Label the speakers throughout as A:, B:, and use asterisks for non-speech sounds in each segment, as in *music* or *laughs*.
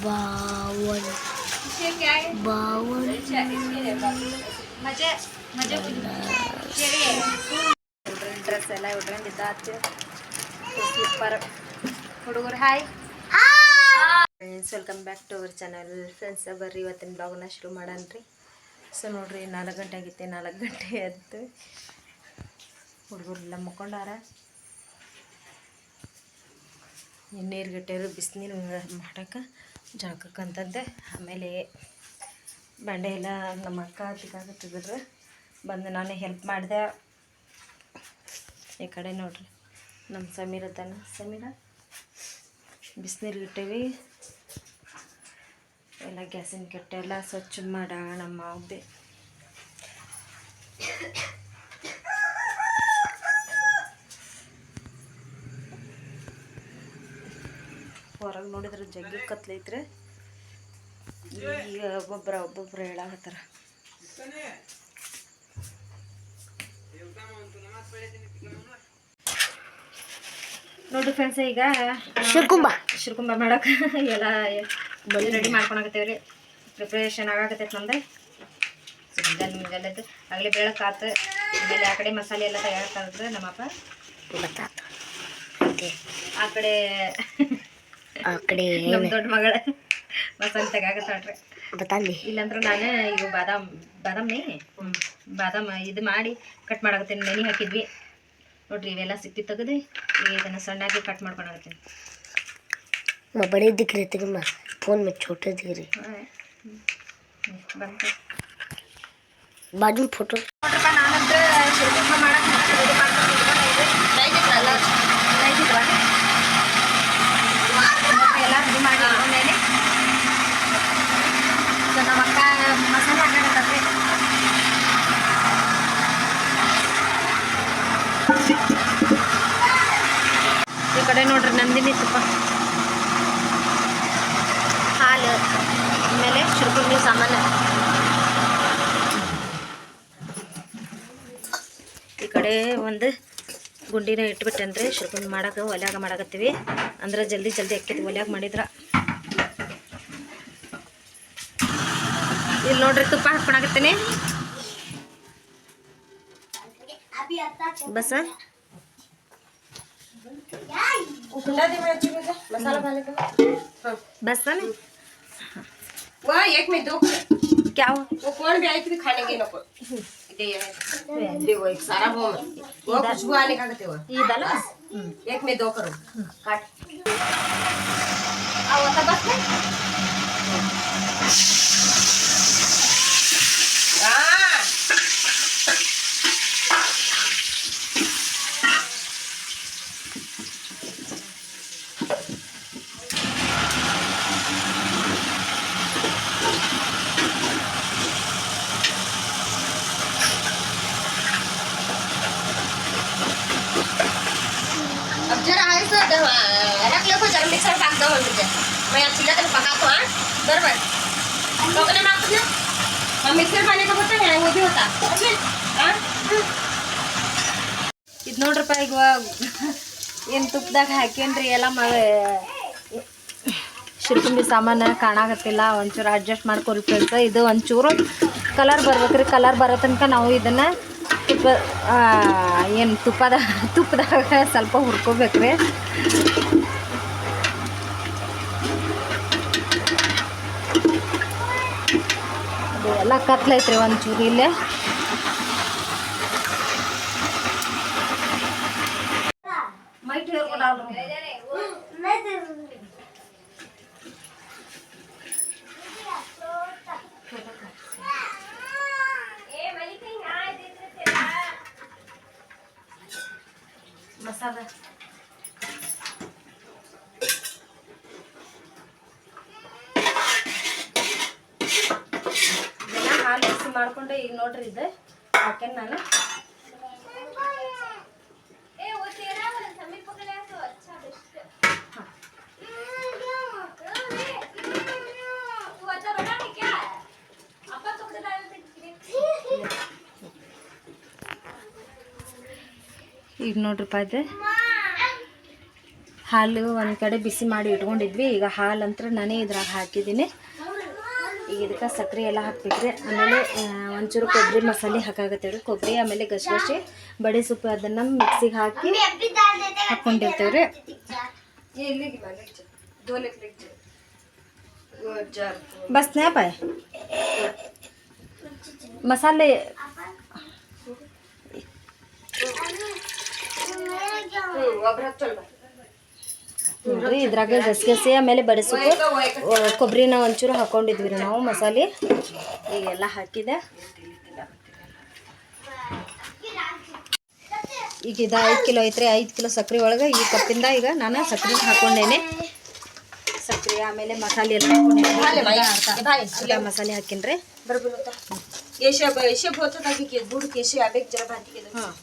A: बावन बावन
B: ಡ್ರೆಸ್ ಎಲ್ಲ ಉಟ್ಕೊಂಡಿದ್ದ ಸ್ಲಿಪ್ಪರ್ ಹುಡುಗರು hi friends welcome back to our channel friends ಬರ್ರಿ ಇವತ್ತಿನ ಬ್ಲಾಗ್ನ ಶುರು ಮಾಡನ್ರಿ ಸೊ ನೋಡ್ರಿ ನಾಲ್ಕು ಗಂಟೆ ಆಗಿತ್ತೆ ನಾಲ್ಕು ಗಂಟೆ ಎದ್ದು ಹುಡುಗರೆಲ್ಲ ಮುಕ್ಕೊಂಡಾರ ನೀರು ಗಟ್ಟೆರು ಬಿಸಿನೀರು ಮಾಡೋಕೆ ಜಾಗಕ್ಕಂತಂದೆ ಆಮೇಲೆ ಬಂಡೆ ಎಲ್ಲ ನಮ್ಮ ಅಕ್ಕ ತಿಕ್ಕಾಕತ್ತಿದ್ರು ಬಂದು ನಾನೇ ಹೆಲ್ಪ್ ಮಾಡಿದೆ. ಈ ಕಡೆ ನೋಡ್ರಿ, ನಮ್ಮ ಸಮೀರ ತಾನ. ಸಮೀರ, ಬಿಸಿನೀರು ಇಟ್ಟೇವಿ ಎಲ್ಲ ಗ್ಯಾಸಿನ ಕಟ್ಟೆ ಸ್ವಚ್ಛ ಮಾಡೋಣ ನಮ್ಮ ಅವ್ದೆ. ಹೊರಗೆ ನೋಡಿದ್ರೆ ಜಗ್ಗಿ ಕತ್ಲೈತ್ರಿ ಈಗ ಒಬ್ಬೊಬ್ಬರ ಒಬ್ಬೊಬ್ರು ಹೇಳಾಕತ್ತಾರ. ನೋಡಿ ಫ್ರೆಂಡ್ಸ್ ಈಗ
A: ಶಿರ್ಕುಂಬ
B: ಶಿರ್ಕುಂಬ ಮಾಡಕ್ಕೆ ಎಲ್ಲ ರೆಡಿ ಮಾಡ್ಕೊಳಕತ್ತೇವ್ರಿ. ಪ್ರಿಪ್ರೇಷನ್ ಆಗಾಕತ್ತೈತೆ ನಮ್ದು. ಅಗಲೇ ಆಗಲೇ ಬೆಳಕಾತು ಆಮೇಲೆ ಆ ಕಡೆ ಮಸಾಲೆ ಎಲ್ಲ ತಯಾರಾಗ್ತದೆ ನಮ್ಮಪ್ಪ.
A: ಗೊತ್ತಾತ
B: ಆ ಕಡೆ
A: ಆ ಕಡೆ
B: ನಮ್ಮ ದೊಡ್ಡ ಮಗಳ. ಬಸಂತಾಗತ್ತಾಳ್ರಿ
A: ಬತಾಲಿ
B: ಇಲ್ಲಾಂದ್ರೆ ನಾನು ಈಗ ಬಾದಾಮ್ ಬಾದಾಮಿ? ಬಾದಾಮ್ ಇದು ಮಾಡಿ ಕಟ್ ಮಾಡಾಕತ್ತೀನಿ. ನೆನೆ ಹಾಕಿದ್ವಿ. ನೋಡ್ರಿ ಇವೆಲ್ಲ ಸಿಪ್ಪಿ ತೆಗೆದು ಇದನ್ನು ಸಣ್ಣಾಗಿ ಕಟ್
A: ಮಾಡ್ಕೊಂಡಾಗತ್ತೀನಿ ಬಡೇ ರೀ ತಿರಮ್ಮ ಫೋನ್ ಮೇ
B: ಛೋಟೆ
A: ದಿಕ್ರಿ ಬಾಜು ಫೋಟೋ
B: ನೋಡ್ರಪ್ಪ ನಾನಂದ್ರೆ ಶಿಲ್ಪ ಗುಂಡಿನ ಇಟ್ಬಿಟ್ಟನ್ರಿ ಶಿರ್ಕುಂಡ್ ಮಾಡಕ್ಕೆ ಒಲ್ಯಾಗ ಮಾಡಕತ್ತೀವಿ ಅಂದ್ರೆ ಜಲ್ದಿ ಜಲ್ದಿ ಅಕ್ಕೈತಿ ಒಲ್ಯಾಗ ಮಾಡಿದ್ರ ಇಲ್ಲಿ ನೋಡ್ರಿ ತುಪ್ಪ ಹಾಕ್ಕೊಳಕತ್ತೀನಿ ಬಸ बस ना
C: वा एक में दो
B: क्या हो
C: वो कौन भी आई थी खाने की नको एक सारा वो वो खुशबू आने का कहते
B: ये डालो
C: एक में दो करो। काट।
B: आओ आता बस ಇದು ನೋಡ್ರಪ್ಪ ಈಗ ಏನು ತುಪ್ಪದಾಗ ಹಾಕೇನ್ರಿ ಎಲ್ಲ ಮ ಶಿರ್ಕುಂಬಿ ಸಾಮಾನು ಕಾಣಾಕತ್ತಿಲ್ಲ ಒಂಚೂರು ಅಡ್ಜಸ್ಟ್ ಮಾಡ್ಕೊಳ್ಬೇಕು ಇದು ಒಂಚೂರು ಕಲರ್ ಬರ್ಬೇಕ್ರಿ ಕಲರ್ ಬರೋ ತನಕ ನಾವು ಇದನ್ನು ತುಪ್ಪ ಏನು ತುಪ್ಪದ ತುಪ್ಪದಾಗ ಸ್ವಲ್ಪ ಹುರ್ಕೋಬೇಕ್ರಿ ಎಲ್ಲ ಕತ್ಲೈತ್ರಿ ಒಂಚೂರು ಇಲ್ಲೇ. ಮಸಾಲ ಇದನ್ನ ಹಾಲು ಬಿಸಿ ಮಾಡ್ಕೊಂಡು ಈಗ ನೋಡ್ರಿ ಇದೆ ಹಾಕೇನ್ ನಾನು. ಈಗ ನೋಡ್ರಪ್ಪ ಅದೇ ಹಾಲು ಒಂದು ಕಡೆ ಬಿಸಿ ಮಾಡಿ ಇಟ್ಕೊಂಡಿದ್ವಿ. ಈಗ ಹಾಲು ಅಂತ ನಾನೇ ಇದ್ರಾಗ ಹಾಕಿದ್ದೀನಿ. ಈಗ ಇದಕ್ಕೆ ಸಕ್ಕರೆ ಎಲ್ಲ ಹಾಕ್ಬೇಕ್ರಿ. ಆಮೇಲೆ ಒಂಚೂರು ಕೊಬ್ಬರಿ ಮಸಾಲೆ ಹಾಕಾಗತ್ತೇವ್ರಿ ಕೊಬ್ಬರಿ ಆಮೇಲೆ ಗಸಗಸೆ ಬಡೆ ಸೊಪ್ಪು ಅದನ್ನು ಮಿಕ್ಸಿಗೆ ಹಾಕಿ ಹಾಕ್ಕೊಂಡಿರ್ತೇವೆ ರೀ ಬಾಯ್ ಮಸಾಲೆ ನೋಡ್ರಿ ಇದ್ರಾಗ ಗಸಗಸೆ ಆಮೇಲೆ ಬಡಿಸೋಕೆ ಕೊಬ್ಬರಿನ ಒಂಚೂರು ಹಾಕೊಂಡಿದ್ವಿ ರೀ ನಾವು ಮಸಾಲೆ. ಈಗೆಲ್ಲ ಹಾಕಿದೆ. ಈಗ ಇದು ಐದು ಕಿಲೋ ಐತ್ರಿ ಐದು ಕಿಲೋ ಸಕ್ಕರೆ ಒಳಗೆ ಈ ಕಪ್ಪಿಂದ ಈಗ ನಾನು ಸಕ್ಕರೆ ಹಾಕೊಂಡೇನೆ. ಸಕ್ಕರೆ ಆಮೇಲೆ ಮಸಾಲೆ ಎಲ್ಲ ಹಾಕೊಂಡೇನೆ. ಮಸಾಲೆ ಹಾಕಿನ್ರಿ. ಹಾಂ.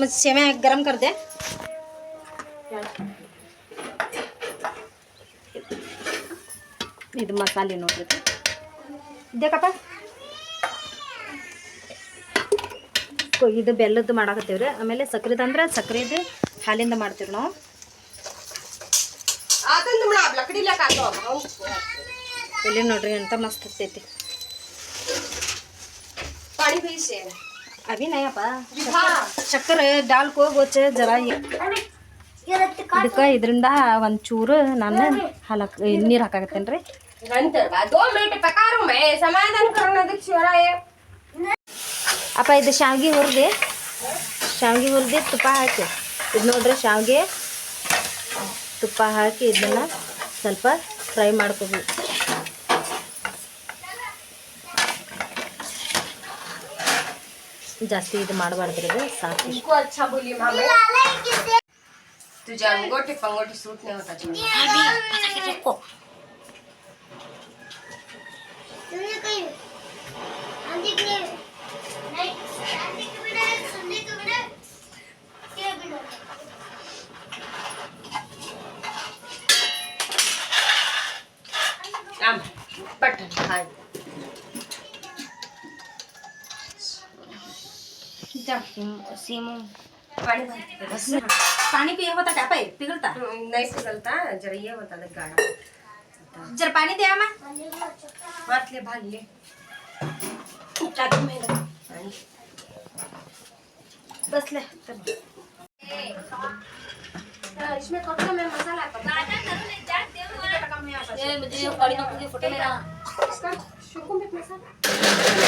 B: ಮತ್ತು ಸೇವೆ ಗರಂ ಕರ್ದೆ. ಇದು ಮಸಾಲೆ ನೋಡ್ರಿ. ಇದೇಕಪ್ಪ? ಇದು ಬೆಲ್ಲದ್ದು ಮಾಡಾಕತ್ತೀವಿ ರೀ ಆಮೇಲೆ ಸಕ್ರೆದು ಅಂದ್ರೆ ಸಕ್ರೆದು ಹಾಲಿಂದ ಮಾಡ್ತೀವಿ ನಾವು. ಇಲ್ಲಿ ನೋಡ್ರಿ ಅಂತ ಮಸ್ತ್ ಇರ್ತೈತಿ ಅಭಿ ನಯಪ್ಪ ಚಕ್ಕರೆ ಡಾಲ್ ಹೋಗೋಚೆ ಜರ ಇದಕ್ಕೆ ಇದರಿಂದ ಒಂದು ಚೂರು ನಾನು ಹಾಲು ಹಾಕ್ ನೀರು ಹಾಕಾಕತ್ತೇನೆ ರೀ
C: नंतर बा दोन मिनिट पकारू मैं समाधान करणं शिवरा आहे
B: ಅಪ್ಪ ಇದು ಶಾವಿಗೆ ಹುರಿದು ಶಾವಿಗೆ ಹುರಿದು ತುಪ್ಪ ಹಾಕಿ ಇದು ನೋಡ್ರಿ ಶಾವಿಗೆ ತುಪ್ಪ ಹಾಕಿ ಇದನ್ನು ಸ್ವಲ್ಪ ಫ್ರೈ ಮಾಡ್ಕೋಬೇಕು ಜಾಸ್ತಿ ಇದು ಮಾಡಬಾರ್ದ್ರಿ ಇದು ಸಾಕು ಇಷ್ಟು.
C: इतकं अच्छा बोली मामे तुझ्या अंगोटी पंगोटी सूट नाही होता सीमू पानी
B: पानी पिए होता क्या पाई पिघलता?
C: हम्म, नहीं पिघलता जरा ये होता था
B: जरा पानी दिया मैं
C: बात ले भाग ले
B: बस
C: ले इसमें कटोरे में मसाला करो इसका शुकुम मसाला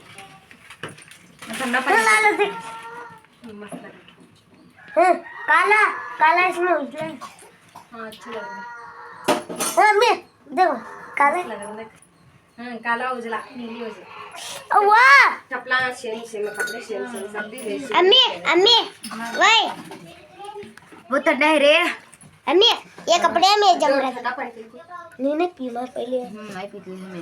B: ठंडा पानी
A: हाँ, काला काला इसमें उजला है।
B: हाँ अच्छा लग रहा
A: हाँ, मैं देखो काला।
B: है लग रहा है हाँ काला उजला नीली उजला
A: ओ, वाह!
C: चपला शेण शेण कपडे शेण शेण सब भी वैसे
A: अम्मी अम्मी वही।
B: वो ठंडा है रे।
A: अम्मी ये कपड़े में जम रहा। नहीं नहीं पीमा पहले।
D: मैं पीती हूँ मैं।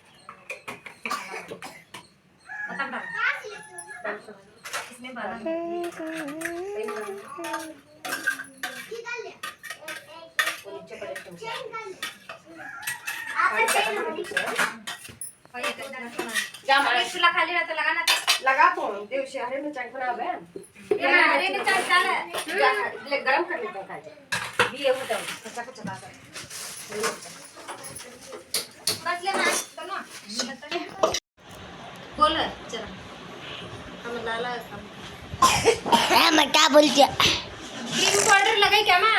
B: मतलब डाल इसमें लगा ना
C: लगा कोण दिवशी अरे मी चांग पण हवं अरे मी चांग चाल गरम कर लेता खाली बी येऊ होतं कच्चा कच्चा बाज़ार
B: बसले ना हम लाला
A: हाँ मैं क्या बोलती हूँ?
B: क्रीम पाउडर लगाई क्या माँ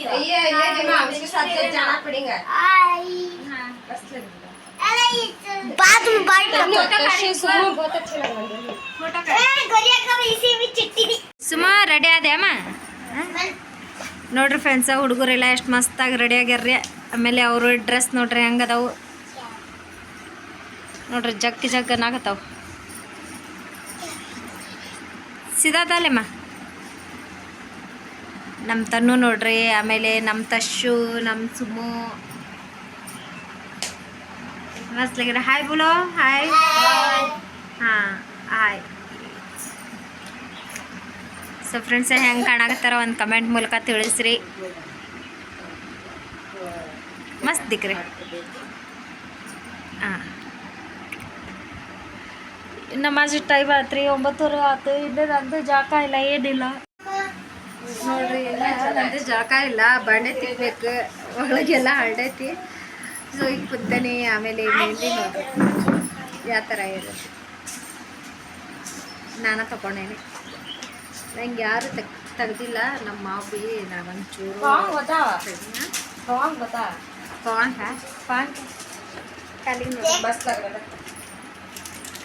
C: ये ये दिमाग इसके साथ फिर जाना पड़ेगा
A: बाद में बाइट
C: बहुत अच्छा लग रहा है
B: ಸುಮಾ ರೆಡಿ ಆದೆ ಅಮ್ಮ ನೋಡ್ರಿ ಫ್ರೆಂಡ್ಸ ಹುಡುಗರೆಲ್ಲ ಎಷ್ಟು ಮಸ್ತಾಗಿ ರೆಡಿ ಆಗ್ಯಾರ್ರಿ ಆಮೇಲೆ ಅವರು ಡ್ರೆಸ್ ನೋಡ್ರಿ ಹೆಂಗದಾವು ನೋಡ್ರಿ ಜಗ್ಗಿ ಜಗ್ ಅನ್ನಾಗತ್ತಾವ ಸಿದಾದಲ್ಲೇಮ್ಮ ನಮ್ಮ ತನ್ನು ನೋಡ್ರಿ, ಆಮೇಲೆ ನಮ್ಮ ತಶು ನಮ್ಮ ಸುಮು. ಮಸ್ತ್ ಲಗಿರ ಹಾಯ್ ಬುಲೋ, ಹಾಯ್. ಹಾಂ, ಹಾಯ್. ಸೊ ಫ್ರೆಂಡ್ಸ್ ಹೆಂಗೆ ಕಾಣಕತ್ತಾರ ಒಂದು ಕಮೆಂಟ್ ಮೂಲಕ ತಿಳಿಸ್ರಿ. ಮಸ್ತ್ ದಿಕ್ರಿ. ಹಾಂ. ನಮಾಜ್ ಟೈಮ್ ಆತ್ರಿ ಒಂಬತ್ತೂರು ಆತು ಇನ್ನೂ ನಂದು ಜಾಕ ಇಲ್ಲ ಏನಿಲ್ಲ. ನೋಡ್ರಿ ನಂದು ಜಾಕ ಇಲ್ಲ ಬಂಡೆ ತಿನ್ಬೇಕು ಒಳಗೆಲ್ಲ ಹರಡೈತಿ. ಸೊ ಈಗ ಕುತ್ತೇನೆ ಆಮೇಲೆ ಮೇಲೆ ನೋಡ್ರಿ. ಯಾವ ಥರ ಇರೋದು ನಾನು ತಗೊಂಡೇನೆ. ನಂಗೆ ಯಾರು ತೆಗ್ ತೆಗ್ದಿಲ್ಲ ನಮ್ಮ ಮಾವಿ
C: ನಾನೊಂದು
B: ಚೂರು ಕಾಂಗ್ ಕಾಂಗ್ ಕಾಲಿಗೆ ಬಸ್
C: मस्त लग रहा है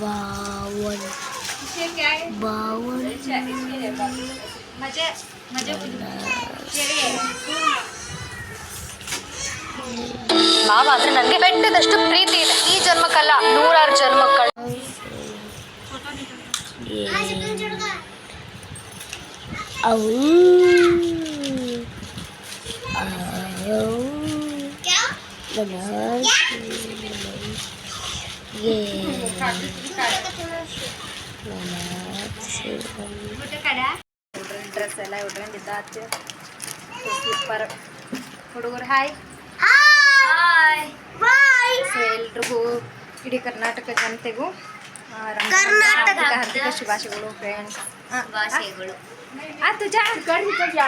A: बावन
C: ये क्या है
A: बावन
C: अच्छा इसके लिए बात
B: मजे ಮಾವ
D: ಅಂದ್ರೆ ನನಗೆ ಬೆಟ್ಟದಷ್ಟು ಪ್ರೀತಿ ಇದೆ. ಈ ಜನ್ಮಕ್ಕಲ್ಲ, ನೂರಾರು
A: ಜನ್ಮಕ್ಕಲ್ಲ
B: ಡ್ರೆಸ್ ಎಲ್ಲ ಉಡ್ರಂಗಿದ್ದ ಸ್ಲಿಪ್ಪರ್ ಹುಡುಗರು, ಹಾಯ್. ಸೊ ಎಲ್ರಿಗೂ ಇಡೀ ಕರ್ನಾಟಕ ಜನತೆಗೂ ಹಾರ್ದಿಕ ಶುಭಾಶಯಗಳು ಫ್ರೆಂಡ್ಸ್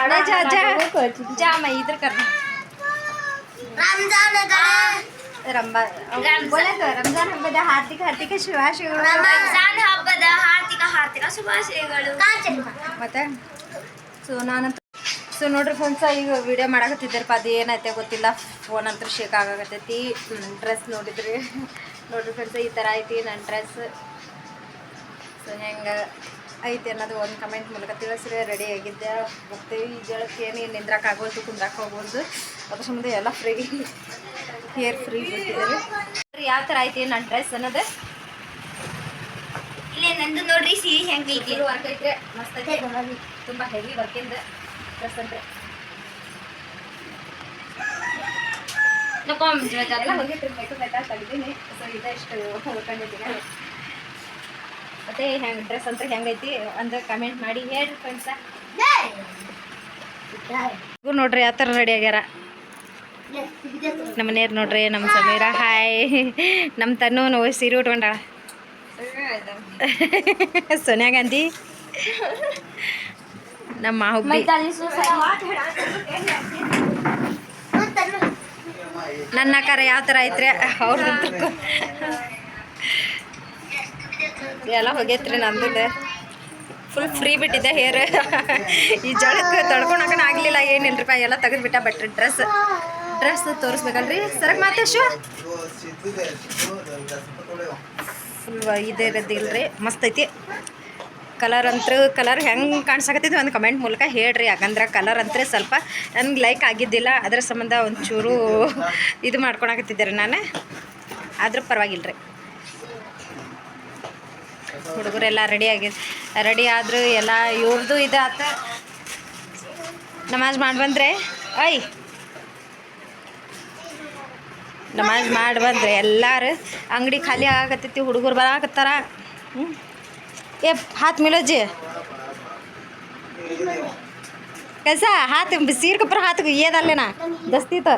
B: ಜಾ ಜಾ ಜಾ. ಮೈ ರಂಜಾನ್. ಶುಭಾಶಯಗಳು.
D: ರಂಜಾನ್ ಹಬ್ಬದ ಹಾರ್ದಿಕ ಹಾರ್ದಿಕ ಶುಭಾಶಯಗಳು.
B: ಮತ್ತೆ? ಸೊ ನಾನು ಸೊ ನೋಡ್ರಿ ಫ್ರೆಂಡ್ಸ ಈಗ ವಿಡಿಯೋ ಮಾಡಕತ್ತಿದ್ದಾರಪ್ಪ ಅದು ಏನೈತೆ ಗೊತ್ತಿಲ್ಲ. ಫೋನ್ ಅಂತೂ ಶೇಕ್ ಆಗಾಕತ್ತೈತಿ. ನನ್ನ ಡ್ರೆಸ್ ನೋಡಿದ್ರಿ. *laughs* ನೋಡ್ರಿ ಫ್ರೆಂಡ್ಸ ಈ ಥರ ಐತಿ ನನ್ನ ಡ್ರೆಸ್ ಸೊ ಹೆಂಗೆ ಐತಿ ಅನ್ನೋದು ಒಂದು ಕಮೆಂಟ್ ಮೂಲಕ ತಿಳಿಸ್ರಿ. ರೆಡಿ ಆಗಿದ್ದೆ ಹೋಗ್ತೀವಿ. ಈ ಜಳಕ್ಕೆ ಏನು ನಿಂದ್ರಕ್ಕೆ ಆಗೋದು ಕುಂದ್ರಕ್ಕೆ ಹೋಗ್ಬೋದು ಅದ್ರ ಸಂಬಂಧ ಎಲ್ಲ ಫ್ರೀ ಹೇರ್ ಫ್ರೀ ಬಿಟ್ಟಿದ್ದಾರೆ ಯಾವ ಥರ ಐತಿ ನನ್ನ ಡ್ರೆಸ್ ಅನ್ನೋದು?
D: ಇಲ್ಲೇ ನಂದು ನೋಡ್ರಿ ಸೀರೆ
B: ಹೆಂಗೆ ವರ್ಕ್ ಐತೆ ಮಸ್ತ್ ತುಂಬಾ ತುಂಬ ಹೆವಿ ವರ್ಕಿಂದ ಎಲ್ಲ ಸೊ ಇದೇ ಇಷ್ಟು ಮತ್ತೆ ಹೆಂಗೆ ಡ್ರೆಸ್ ಅಂತ ಹೆಂಗೈತಿ ಅಂದ್ರೆ ಕಮೆಂಟ್ ಮಾಡಿ ಹೇಳಿ ಫ್ರೆಂಡ್ಸ ನೋಡ್ರಿ ಆ ಥರ ರೆಡಿ ಆಗ್ಯಾರ ನಮ್ಮ ಮನೆಯವ್ರು ನೋಡ್ರಿ ನಮ್ಮ ಸಮೀರ ಹಾಯ್ ನಮ್ಮ ತನ್ನು ನಾವು ಸೀರೆ ಉಟ್ಕೊಂಡಾಳ ಸೋನಿಯಾ ಗಾಂಧಿ ನಮ್ಮ ಹುಬ್ಬಿ. ನನ್ನ ಆಕಾರ ಯಾವ ಥರ ಐತ್ರಿ? ಅವ್ರದ್ದು ಎಲ್ಲ ಹೋಗೈತ್ರಿ ನಂದಿದೆ ಫುಲ್ ಫ್ರೀ ಬಿಟ್ಟಿದೆ ಹೇರ್ ಈ ಜಳಕ್ಕೆ ತಡ್ಕೊಳಕನ ಆಗಲಿಲ್ಲ ಏನಿಲ್ರಿಪ್ಪ ಎಲ್ಲ ತೆಗೆದ್ಬಿಟ್ಟ ಬಟ್ ಡ್ರೆಸ್ ಡ್ರೆಸ್ ತೋರಿಸ್ಬೇಕಲ್ರಿ? ಸರಕ್ ಮಾತೇಶು ಫುಲ್ ಇದೇ ಇರೋದಿಲ್ರಿ ಮಸ್ತ್ ಐತಿ. ಕಲರ್ ಅಂತೂ ಕಲರ್ ಹೆಂಗೆ ಕಾಣ್ಸಕತ್ತೈತಿ ಒಂದು ಕಮೆಂಟ್ ಮೂಲಕ ಹೇಳ್ರಿ. ಯಾಕಂದ್ರೆ ಕಲರ್ ಅಂತೂ ಸ್ವಲ್ಪ ನನಗೆ ಲೈಕ್ ಆಗಿದ್ದಿಲ್ಲ. ಅದರ ಸಂಬಂಧ ಒಂಚೂರು ಇದು ಮಾಡ್ಕೊಳಕತ್ತಿದ್ದೆ ನಾನು. ಆದರೂ ಪರವಾಗಿಲ್ಲ ಹುಡುಗರೆಲ್ಲ ರೆಡಿ ಆಗಿ ರೆಡಿ ಆದರೂ ಎಲ್ಲ ಇವ್ರದ್ದು ಇದು ಆತ ನಮಾಜ್ ಮಾಡಿ ಬಂದರೆ, ಐ. ನಮಾಜ್ ಮಾಡಿ ಬಂದ್ರೆ ಎಲ್ಲರೂ ಅಂಗಡಿ ಖಾಲಿ ಆಗತ್ತೈತಿ ಹುಡುಗರು ಬರಾಕತ್ತಾರ. ಹ್ಞೂ ए हाथ मिलो जी। कैसा हाथ, सिर के ऊपर हाथ ये डाल लेना। दस्ती तो।